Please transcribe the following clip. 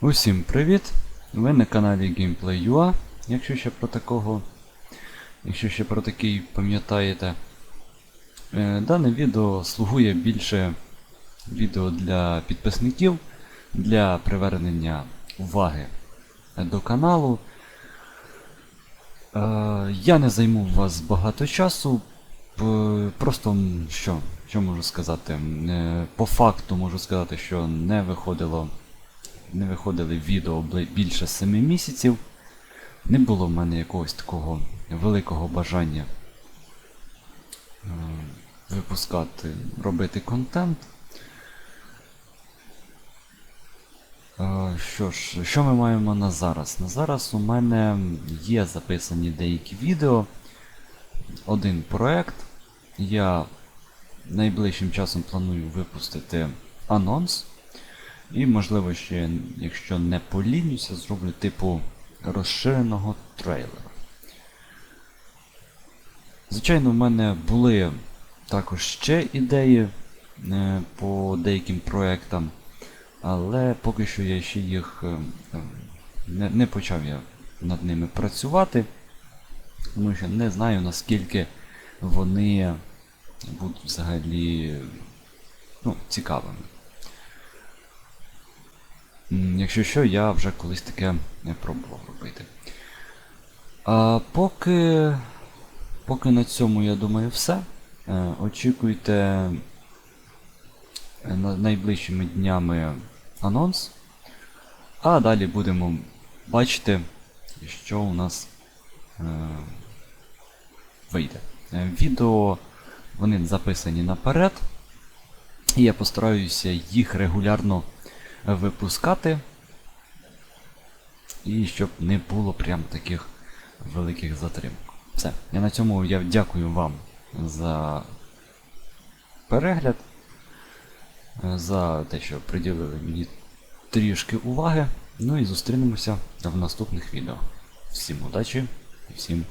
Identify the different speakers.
Speaker 1: Усім привіт! Ви на каналі Gameplay.ua, якщо ще про такого. Якщо ще про такий пам'ятаєте. Е, Дане відео слугує більше відео для підписників, для привернення уваги до каналу. Е, Я не займу вас багато часу. Просто що, що можу сказати? Е, По факту можу сказати, що не виходило не виходили відео більше 7 місяців. Не було в мене якогось такого великого бажання е, випускати, робити контент. Е, Що ж, що ми маємо на зараз? На зараз у мене є записані деякі відео. Один проект. Я найближчим часом планую випустити анонс. І, можливо, ще, якщо не полінюся, зроблю типу розширеного трейлера. Звичайно, в мене були також ще ідеї е, по деяким проектам, але поки що я ще їх е, е, не, не почав я над ними працювати, тому що не знаю наскільки вони будуть взагалі ну, цікавими. Якщо що, я вже колись таке не пробував робити. А поки, поки на цьому, я думаю, все. Е, Очікуйте е, найближчими днями анонс. А далі будемо бачити, що у нас е, вийде. Відео вони записані наперед. І я постараюся їх регулярно випускати. І щоб не було прям таких великих затримок. Все. Я на цьому я дякую вам за перегляд, за те, що приділили мені трішки уваги. Ну і зустрінемося в наступних відео. Всім удачі і всім